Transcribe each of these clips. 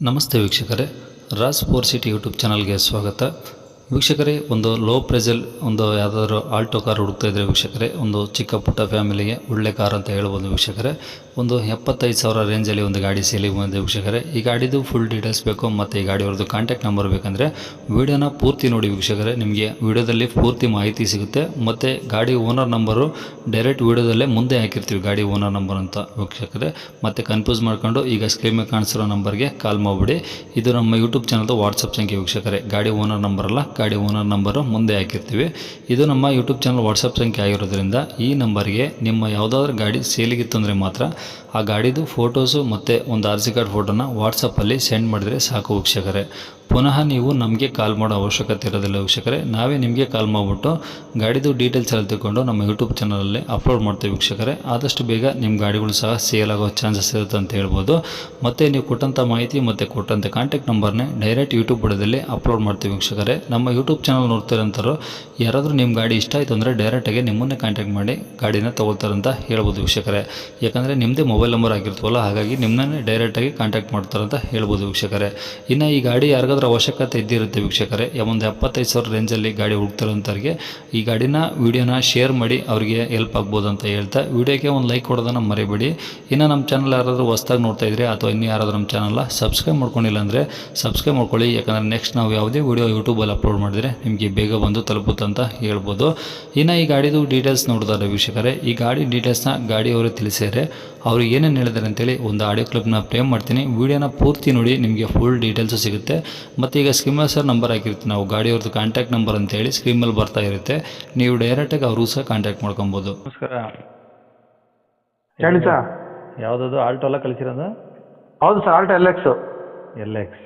ನಮಸ್ತೆ ವೀಕ್ಷಕರೇ. Raj four city YouTube ಚಾನಲ್ಗೆ ಸ್ವಾಗತ. ವೀಕ್ಷಕರೇ, ಒಂದು ಲೋ ಪ್ರೈಸಲ್ಲಿ ಒಂದು ಯಾವುದಾದ್ರೂ ಆಲ್ಟೋ ಕಾರ್ ಹುಡುಕ್ತಾ ಇದ್ದರೆ ವೀಕ್ಷಕರೇ, ಒಂದು ಚಿಕ್ಕ ಪುಟ್ಟ ಫ್ಯಾಮಿಲಿಗೆ ಒಳ್ಳೆ ಕಾರ್ ಅಂತ ಹೇಳ್ಬೋದು ವೀಕ್ಷಕರೇ. ಒಂದು ಎಪ್ಪತ್ತೈದು ಸಾವಿರ ರೇಂಜಲ್ಲಿ ಒಂದು ಗಾಡಿ ಸೇಲಿಗೆ ಬಂದಿದೆ ವೀಕ್ಷಕರೇ. ಈ ಗಾಡಿದು ಫುಲ್ ಡೀಟೇಲ್ಸ್ ಬೇಕು ಮತ್ತು ಈ ಗಾಡಿಯವ್ರದ್ದು ಕಾಂಟ್ಯಾಕ್ಟ್ ನಂಬರ್ ಬೇಕಂದರೆ ವೀಡಿಯೋನ ಪೂರ್ತಿ ನೋಡಿ ವೀಕ್ಷಕರೇ. ನಿಮಗೆ ವೀಡಿಯೋದಲ್ಲಿ ಪೂರ್ತಿ ಮಾಹಿತಿ ಸಿಗುತ್ತೆ. ಮತ್ತು ಗಾಡಿ ಓನರ್ ನಂಬರು ಡೈರೆಕ್ಟ್ ವೀಡಿಯೋದಲ್ಲೇ ಮುಂದೆ ಹಾಕಿರ್ತೀವಿ ಗಾಡಿ ಓನರ್ ನಂಬರ್ ಅಂತ ವೀಕ್ಷಕರೇ. ಮತ್ತು ಕನ್ಫ್ಯೂಸ್ ಮಾಡ್ಕೊಂಡು ಈಗ ಸ್ಕ್ರೀನ್ ಮೇಲೆ ಕಾಣಿಸಿರೋ ನಂಬರ್ಗೆ ಕಾಲ್ ಮಾಡಿಬಿಡಿ. ಇದು ನಮ್ಮ ಯೂಟ್ಯೂಬ್ ಚಾನಲ್ದು ವಾಟ್ಸಪ್ ಸಂಖ್ಯೆ ವೀಕ್ಷಕರೇ. ಗಾಡಿ ಓನರ್ ನಂಬರ್ ಅಲ್ಲ, ಗಾಡಿ ಓನರ್ ನಂಬರು ಮುಂದೆ ಹಾಕಿರ್ತೀವಿ. ಇದು ನಮ್ಮ ಯೂಟ್ಯೂಬ್ ಚಾನಲ್ ವಾಟ್ಸಪ್ ಸಂಖ್ಯೆ ಆಗಿರೋದ್ರಿಂದ ಈ ನಂಬರ್ಗೆ ನಿಮ್ಮ ಯಾವುದಾದ್ರೂ ಗಾಡಿ ಸೇಲಿಗಿತ್ತು ಅಂದರೆ ಮಾತ್ರ ಆ ಗಾಡಿದು ಫೋಟೋಸು ಮತ್ತು ಒಂದು ಆರ್ ಸಿ ಕಾರ್ಡ್ ಫೋಟೋನ ವಾಟ್ಸಪ್ಪಲ್ಲಿ ಸೆಂಡ್ ಮಾಡಿದರೆ ಸಾಕು ವೀಕ್ಷಕರೇ. ಪುನಃ ನೀವು ನಮಗೆ ಕಾಲ್ ಮಾಡೋ ಅವಶ್ಯಕತೆ ಇರೋದಿಲ್ಲ ವೀಕ್ಷಕರೇ. ನಾವೇ ನಿಮಗೆ ಕಾಲ್ ಮಾಡಿಬಿಟ್ಟು ಗಾಡಿದು ಡೀಟೇಲ್ಸ್ ಎಲ್ಲ ತಿಳ್ಕೊಂಡು ನಮ್ಮ ಯೂಟ್ಯೂಬ್ ಚಾನಲಲ್ಲಿ ಅಪ್ಲೋಡ್ ಮಾಡ್ತೀವಿ ವೀಕ್ಷಕರೇ. ಆದಷ್ಟು ಬೇಗ ನಿಮ್ಮ ಗಾಡಿಗಳು ಸಹ ಸೇಲ್ ಆಗೋ ಚಾನ್ಸಸ್ ಇರುತ್ತೆ ಅಂತ ಹೇಳ್ಬೋದು. ಮತ್ತು ನೀವು ಕೊಟ್ಟಂಥ ಮಾಹಿತಿ ಮತ್ತು ಕೊಟ್ಟಂಥ ಕಾಂಟ್ಯಾಕ್ಟ್ ನಂಬರ್ನೇ ಡೈರೆಕ್ಟ್ ಯೂಟ್ಯೂಬ್ ಬುಡದಲ್ಲಿ ಅಪ್ಲೋಡ್ ಮಾಡ್ತೀವಿ ವೀಕ್ಷಕರೇ. ನಮ್ಮ ಯೂಟ್ಯೂಬ್ ಚಾನಲ್ ನೋಡ್ತಿರೋಂಥವ್ರು ಯಾರಾದರೂ ನಿಮ್ಮ ಗಾಡಿ ಇಷ್ಟ ಆಯಿತು ಅಂದರೆ ಡೈರೆಕ್ಟಾಗಿ ನಿಮ್ಮನ್ನೇ ಕಾಂಟ್ಯಾಕ್ಟ್ ಮಾಡಿ ಗಾಡಿನ ತೊಗೊಳ್ತಾರಂತ ಹೇಳ್ಬೋದು ವೀಕ್ಷಕರೇ. ಯಾಕಂದರೆ ನಿಮ್ಮದೇ ಮೊಬೈಲ್ ನಂಬರ್ ಆಗಿರ್ತವಲ್ಲ, ಹಾಗಾಗಿ ನಿಮ್ಮನ್ನೇ ಡೈರೆಕ್ಟಾಗಿ ಕಾಂಟ್ಯಾಕ್ಟ್ ಮಾಡ್ತಾರಂತ ಹೇಳ್ಬೋದು ವೀಕ್ಷಕರೇ. ಇನ್ನು ಈ ಗಾಡಿ ಯಾರಿಗಾದ್ರೂ ಅವಶ್ಯಕತೆ ಇದ್ದಿರುತ್ತೆ ವೀಕ್ಷಕರೇ. ಒಂದು ಎಪ್ಪತ್ತೈದು ಸಾವಿರ ರೇಂಜಲ್ಲಿ ಗಾಡಿ ಹುಡುಕ್ತಿರೋಂಥವ್ರಿಗೆ ಈ ಗಾಡಿನ ವೀಡಿಯೋನ ಶೇರ್ ಮಾಡಿ ಅವರಿಗೆ ಹೆಲ್ಪ್ ಆಗ್ಬೋದು ಅಂತ ಹೇಳ್ತಾ, ವೀಡಿಯೋಗೆ ಒಂದು ಲೈಕ್ ಕೊಡೋದನ್ನು ಮರಿಬೇಡಿ. ಇನ್ನು ನಮ್ಮ ಚಾನಲ್ ಯಾರಾದರೂ ಹೊಸ್ದಾಗಿ ನೋಡ್ತಾ ಇದ್ರೆ ಅಥವಾ ಇನ್ನೂ ಯಾರಾದರೂ ನಮ್ಮ ಚಾನಲ್ನ ಸಬ್ಸ್ಕ್ರೈಬ್ ಮಾಡ್ಕೊಂಡಿಲ್ಲ ಅಂದರೆ ಸಬ್ಸ್ಕ್ರೈಬ್ ಮಾಡ್ಕೊಳ್ಳಿ. ಯಾಕಂದರೆ ನೆಕ್ಸ್ಟ್ ನಾವು ಯಾವುದೇ ವೀಡಿಯೋ ಯೂಟ್ಯೂಬಲ್ಲಿ ಅಪ್ಲೋಡ್ ಮಾಡಿದರೆ ನಿಮಗೆ ಬೇಗ ಬಂದು ತಲುಪುತ್ತಂತ ಹೇಳ್ಬೋದು. ಇನ್ನು ಈ ಗಾಡಿದು ಡೀಟೇಲ್ಸ್ ನೋಡಿದಾರೆ ವೀಕ್ಷಕರೇ, ಈ ಗಾಡಿ ಡೀಟೇಲ್ಸ್ನ ಗಾಡಿಯವರು ತಿಳಿಸಿದರೆ ಅವರು ಏನೇನು ಹೇಳಿದ್ದಾರೆ ಅಂತೇಳಿ ಒಂದು ಆಡಿಯೋ ಕ್ಲಿಪ್ನ ಪ್ಲೇ ಮಾಡ್ತೀನಿ. ವೀಡಿಯೋನ ಪೂರ್ತಿ ನೋಡಿ ನಿಮಗೆ ಫುಲ್ ಡೀಟೇಲ್ಸು ಸಿಗುತ್ತೆ. ಮತ್ತು ಈಗ ಸ್ಕ್ರೀನ್ ಸರ್ ನಂಬರ್ ಹಾಕಿರ್ತೀವಿ. ನಾವು ಗಾಡಿಯವ್ರದ್ದು ಕಾಂಟ್ಯಾಕ್ಟ್ ನಂಬರ್ ಅಂತೇಳಿ ಸ್ಕ್ರೀಮಲ್ಲಿ ಬರ್ತಾ ಇರುತ್ತೆ. ನೀವು ಡೈರೆಕ್ಟಾಗಿ ಅವರು ಸಹ ಕಾಂಟ್ಯಾಕ್ಟ್ ಮಾಡ್ಕೊಬೋದು. ನಮಸ್ಕಾರ. ಹೇಳಿ ಸರ್. ಯಾವುದದು? ಆಲ್ಟೋ ಎಲ್ಲ ಕಳಿಸಿರೋದು? ಹೌದು sir Alto L X L X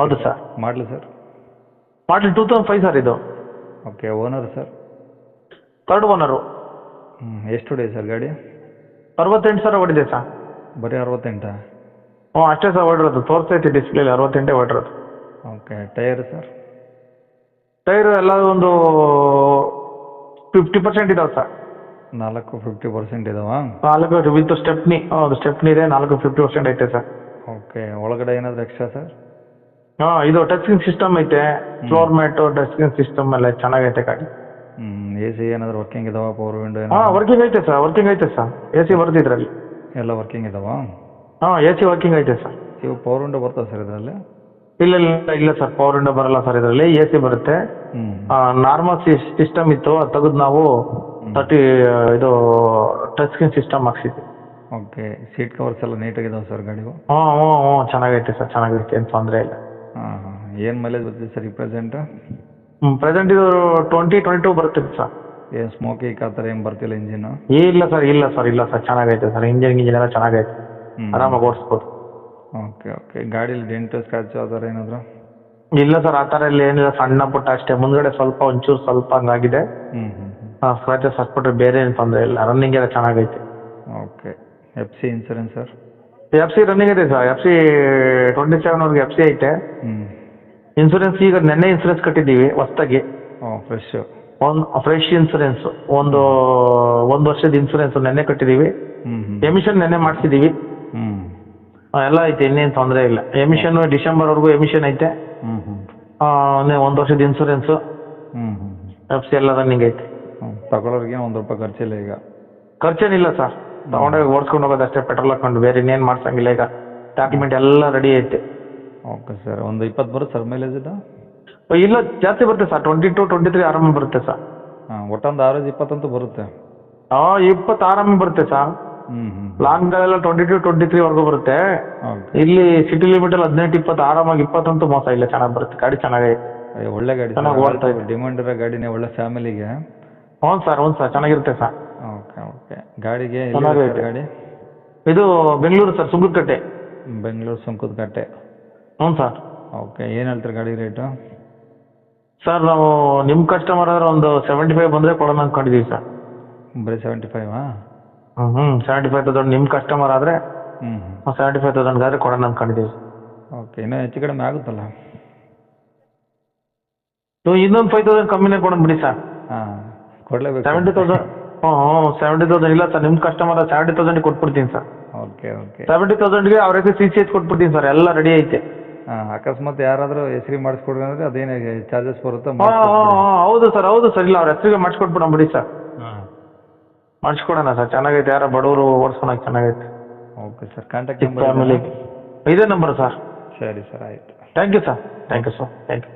ಹೌದು ಸರ್. ಮಾಡಲಿ sir model two thousand five sir ಇದು. Okay owner sir third owner ಹ್ಞೂ ಎಷ್ಟು ಡೇ ಸರ್ ಗಾಡಿ? ಅರವತ್ತೆಂಟು ಸಾವಿರ ಹೊಡಿದೆ ಸರ್. ಬರೀ ಅರವತ್ತೆಂಟಾ? ಹ್ಞೂ ಅಷ್ಟೇ ಸರ್ ಹೊಡಿರೋದು ತೋರಿಸ್ತೈತಿ ಡಿಸ್ಪ್ಲೇಲಿ ಅರವತ್ತೆಂಟೇ ಹೊಡಿರೋದು ಓಕೆ ಟೈರ್ ಸರ್? ಟೈರ್ ಎಲ್ಲ ಒಂದು ಫಿಫ್ಟಿ ಪರ್ಸೆಂಟ್ ಇದಾವೆ ಸರ್. ನಾಲ್ಕು ಫಿಫ್ಟಿ ಪರ್ಸೆಂಟ್ ಇದಾವಾ? ನಾಲ್ಕು ವಿತ್ ಸ್ಟೆಪ್ನಿ ಹೌದು ಸ್ಟೆಪ್ನಿ ಇದೆ ನಾಲ್ಕು ಫಿಫ್ಟಿ ಪರ್ಸೆಂಟ್ ಐತೆ ಸರ್. ಓಕೆ ಒಳಗಡೆ ಏನಾದರೂ ಎಕ್ಸ್ಟ್ರಾ ಸರ್? ಹಾಂ ಇದು ಟಚ್ ಸ್ಕ್ರೀನ್ ಸಿಸ್ಟಮ್ ಐತೆ. Floor mat touch screen system ಎಲ್ಲ ಚೆನ್ನಾಗೈತೆ ಗಾಡಿ. ಹ್ಞೂ ಎ ಸಿ ಏನಾದರೂ ವರ್ಕಿಂಗ್ ಇದಾವ ಪವರ್ ವಿಂಡೋ ಹಾಂ ವರ್ಕಿಂಗ್ ಐತೆ ಸರ್ ವರ್ಕಿಂಗ್ ಐತೆ ಸರ್. ಎ ಸಿ ಬರ್ತಿದ್ರಲ್ಲಿ ಎಲ್ಲ ವರ್ಕಿಂಗ್ ಇದಾವಾ? ಹಾಂ ಎ ಸಿ ವರ್ಕಿಂಗ್ ಐತೆ ಸರ್ ಇವು ಪವರ್ ವಿಂಡೋ ಬರ್ತದೆ ಸರ್ ಇದರಲ್ಲಿ? ಇಲ್ಲ ಇಲ್ಲ ಇಲ್ಲ ಸರ್ ಪವರ್ ವಿಂಡೋ ಬರಲ್ಲ ಸರ್ ಇದರಲ್ಲಿ. ಎ ಸಿ ಬರುತ್ತೆ ಹ್ಞೂ ನಾರ್ಮಲ್ ಸಿಸ್ಟಮ್ ಇತ್ತು. ಅದು ತೆಗೆದು ನಾವು ತರ್ಟಿ ಇದು ಟಚ್ ಸ್ಕ್ರೀನ್ ಸಿಸ್ಟಮ್ ಹಾಕ್ಸಿದ್ವಿ. ಓಕೆ ಸೀಟ್ ಕವರ್ಸ್ ಎಲ್ಲ ನೀಟಾಗಿದಾವೆ ಸರ್ ಗಾಡಿವು? ಹ್ಞೂ ಹ್ಞೂ ಹ್ಞೂ ಚೆನ್ನಾಗೈತೆ ಸರ್ ಚೆನ್ನಾಗೈತೆ. ಏನು ತೊಂದರೆ ಇಲ್ಲ. ಹಾಂ ಹಾಂ. ಏನು ಮೈಲೇಜ್ ಬರ್ತದೆ ಸರ್ ಈ ಪ್ರೆಸೆಂಟ್ ಹ್ಞೂ ಪ್ರೆಸೆಂಟ್ ಇದು ಟ್ವೆಂಟಿ ಟ್ವೆಂಟಿ ಟು ಬರುತ್ತೆ ಸರ್ ಏನು ಸ್ಮೋಕಿಂಗ್ ಆ ಥರ ಏನು ಬರ್ತಿಲ್ಲ ಇಂಜಿನು ಇಲ್ಲ ಸರ್ ಇಲ್ಲ ಸರ್ ಇಲ್ಲ ಸರ್ ಚೆನ್ನಾಗೈತೆ ಸರ್ ಇಂಜಿನ್ ಗಿಂಜಿನ್ ಎಲ್ಲ ಚೆನ್ನಾಗೈತೆ. ಆರಾಮಾಗಿ ಓಡಿಸ್ಬೋದು. Okay okay. ಗಾಡಿಲಿ ಡೆಂಟು ಸ್ಕ್ರಾಚು ಆ ಥರ ಏನಾದರೂ? ಇಲ್ಲ ಸರ್ ಆ ಥರ ಎಲ್ಲ ಏನಿಲ್ಲ. ಸಣ್ಣ ಪುಟ್ಟ ಅಷ್ಟೇ. ಮುಂದ್ಗಡೆ ಸ್ವಲ್ಪ ಒಂಚೂರು ಸ್ವಲ್ಪ ಹಂಗಾಗಿದೆ. ಹ್ಞೂ ಹ್ಞೂ ಆ ಸ್ಕ್ರಾಚಸ್ ಹಾಕ್ಬಿಟ್ರೆ ಬೇರೆ ಏನು ತೊಂದರೆ ಇಲ್ಲ. ರನ್ನಿಂಗ್ ಎಲ್ಲ ಚೆನ್ನಾಗೈತೆ. Okay. F C insurance sir? F C running ಇದೆ ಸರ್. ಎಫ್ ಸಿ ಟ್ವೆಂಟಿ ಸೆವೆನ್ವರೆಗೆ ಎಫ್ ಸಿ ಐತೆ. ಹ್ಞೂ ಇನ್ಸೂರೆನ್ಸ್ ಈಗ ನೆನ್ನೆ ಇನ್ಸೂರೆನ್ಸ್ ಕಟ್ಟಿದ್ದೀವಿ ಹೊಸ್ದಾಗಿ. ಫ್ರೆಶ್ ಒಂದು ಫ್ರೆಶ್ ಇನ್ಸೂರೆನ್ಸ್ ಒಂದು ಒಂದು ವರ್ಷದ ಇನ್ಸೂರೆನ್ಸ್ ನೆನ್ನೆ ಕಟ್ಟಿದ್ದೀವಿ. ಎಮಿಷನ್ ನೆನ್ನೆ ಮಾಡಿಸಿದ್ದೀವಿ. ಎಲ್ಲ ಐತೆ ಇನ್ನೇನು ತೊಂದರೆ ಇಲ್ಲ. ಎಮಿಷನ್ ಡಿಸೆಂಬರ್ವರೆಗೂ ಎಮಿಷನ್ ಐತೆ. ಹ್ಞೂ ಹ್ಞೂ ಒಂದು ವರ್ಷದ ಇನ್ಸೂರೆನ್ಸು ಹ್ಞೂ ಹ್ಞೂ ಎಫ್ ಸಿ ಎಲ್ಲ ರನ್ನಿಂಗ್ ಐತೆ. ಹ್ಞೂ ತಗೊಳ್ಳೋರಿಗೆ ಒಂದು ರೂಪಾಯಿ ಖರ್ಚಿಲ್ಲ ಈಗ. ಖರ್ಚೇನಿಲ್ಲ ಸರ್. ತಗೊಂಡೋಗಿ ಓಡಿಸ್ಕೊಂಡು ಹೋಗೋದು ಅಷ್ಟೇ ಪೆಟ್ರೋಲ್ ಹಾಕೊಂಡು ಬೇರೆ ಇನ್ನೇನು ಮಾಡ್ಸಂಗಿಲ್ಲ ಈಗ. ಡಾಕ್ಯುಮೆಂಟ್ ಎಲ್ಲ ರೆಡಿ ಐತೆ. ಓಕೆ ಸರ್ ಒಂದು ಇಪ್ಪತ್ತು ಬರುತ್ತೆ ಸರ್ ಮೈಲೇಜ್ ಇದು? ಇಲ್ಲ ಜಾಸ್ತಿ ಬರುತ್ತೆ sir. Twenty two twenty three ಆರಾಮ ಬರುತ್ತೆ ಸರ್. ಹಾಂ ಒಟ್ಟೊಂದು ಆವರೇಜ್ ಇಪ್ಪತ್ತಂತೂ ಬರುತ್ತೆ. ಹಾಂ ಇಪ್ಪತ್ತು ಆರಾಮ ಬರುತ್ತೆ ಸರ್. ಹ್ಞೂ ಹ್ಞೂ ಲಾಂಗ್ದಲ್ಲೆಲ್ಲ ಟ್ವೆಂಟಿ ಟು ಟ್ವೆಂಟಿ ತ್ರೀವರೆಗೂ ಬರುತ್ತೆ. ಇಲ್ಲಿ ಸಿಟಿ ಲಿಮಿಟ್ ಅಲ್ಲಿ ಹದಿನೆಂಟು ಇಪ್ಪತ್ತು ಆರಾಮಾಗಿ ಇಪ್ಪತ್ತಂತೂ ಮೋಸ ಇಲ್ಲ ಚೆನ್ನಾಗಿ ಬರುತ್ತೆ. ಗಾಡಿ ಚೆನ್ನಾಗೈತೆ ಒಳ್ಳೆ ಗಾಡಿ ಚೆನ್ನಾಗಿ ಓಡ್ತಾ ಇದೆ. ಡಿಮಾಂಡ್ ಇರೋ ಗಾಡಿನೇ ಒಳ್ಳೆ ಫ್ಯಾಮಿಲಿಗೆ. ಹ್ಞೂ ಸರ್ ಹ್ಞೂ ಸರ್ ಚೆನ್ನಾಗಿರುತ್ತೆ ಸರ್. Okay okay. ಗಾಡಿಗೆ. ಗಾಡಿ? ಇದು ಬೆಂಗಳೂರು ಸರ್ ಸುಂಕದಕಟ್ಟೆ ಬೆಂಗಳೂರು ಸುಂಕದಕಟ್ಟೆ ಹ್ಞೂ ಸರ್. ಓಕೆ ಏನು ಹೇಳ್ತಾರೆ ಗಾಡಿ ರೇಟು? ಸರ್ ನಾವು ನಿಮ್ಮ ಕಸ್ಟಮರ್ ಆದ್ರೆ ಒಂದು ಸೆವೆಂಟಿ ಫೈವ್ ಬಂದರೆ ಕೊಡೋಣ ಅಂದ್ಕೊಂಡಿದ್ದೀವಿ ಸರ್. ಬರೀ ಸೆವೆಂಟಿ ಫೈವಾ ಹ್ಞೂ ಸೆವೆಂಟಿ ಫೈವ್ ತೌಸಂಡ್ ನಿಮ್ಮ ಕಸ್ಟಮರ್ ಆದ್ರೆ ಹ್ಞೂ ಸೆವೆಂಟಿ ಫೈವ್ ತೌಸಂಡ್ಗಾದ್ರೆ ಕೊಡೋಣ ಅಂದ್ಕೊಂಡಿದ್ದೀವಿ ಓಕೆ ಇನ್ನೂ ಹೆಚ್ಚು ಕಡಿಮೆ ಆಗುತ್ತಲ್ಲ? ನೀವು ಇನ್ನೊಂದು ಫೈವ್ ತೌಸಂಡ್ ಕಮ್ಮಿನೇ ಕೊಡೋಣ ಬಿಡಿ ಸರ್ ಹಾಂ ಕೊಡಲೇಬೇಕು. ಸೆವೆಂಟಿ ತೌಸಂಡ್ ಹ್ಞೂ ಸೆವೆಂಟಿ ತೌಸಂಡ್ ಇಲ್ಲ ಸರ್ ನಿಮ್ಮ ಕಸ್ಟಮರ್ ಸೆವೆಂಟಿ ತೌಸಂಡ್ ಕೊಟ್ಬಿಡ್ತೀನಿ ಸರ್ ಓಕೆ ಓಕೆ ಸೆವೆಂಟಿ ತೌಸಂಡ್ಗೆ ಅವ್ರ ಹೆಸರು ಸಿ ಸಿ ಎಚ್ ಕೊಟ್ಬಿಡ್ತೀನಿ ಸರ್ ಎಲ್ಲ ರೆಡಿ ಐತೆ. ಹಾಂ ಅಕಸ್ಮಾತ್ ಯಾರಾದರೂ ಹೆಸ್ರಿಗೆ ಮಾಡಿಸ್ಕೊಡ್ರಿ ಅಂದರೆ ಅದೇನು ಚಾರ್ಜಸ್ ಬರುತ್ತೆ ಹಾಂ ಹಾಂ ಹೌದು ಸರ್ ಹೌದು ಸರ್ ಇಲ್ಲ ಅವ್ರ ಹೆಸರಿಗೆ ಮಾಡಿಸ್ಕೊಟ್ಬಿಡೋಣ ಬಿಡಿ ಸರ್ ಹಾಂ. ಮಾಡಿಸ್ಕೊಡೋಣ ಸರ್. ಚೆನ್ನಾಗೈತೆ. ಯಾರೋ ಬಡವರು ಓಡಿಸ್ಕೊಳಕ್ಕೆ ಚೆನ್ನಾಗೈತೆ. ಓಕೆ ಸರ್ ಕಾಂಟ್ಯಾಕ್ಟ್ ಚಿಕ್ಕ ನಂಬರ್ ಫ್ಯಾಮಿಲಿ ಇದೇ ನಂಬರ್ ಸರ್. ಸರಿ ಸರ್ ಆಯಿತು. Thank you sir thank you sir thank you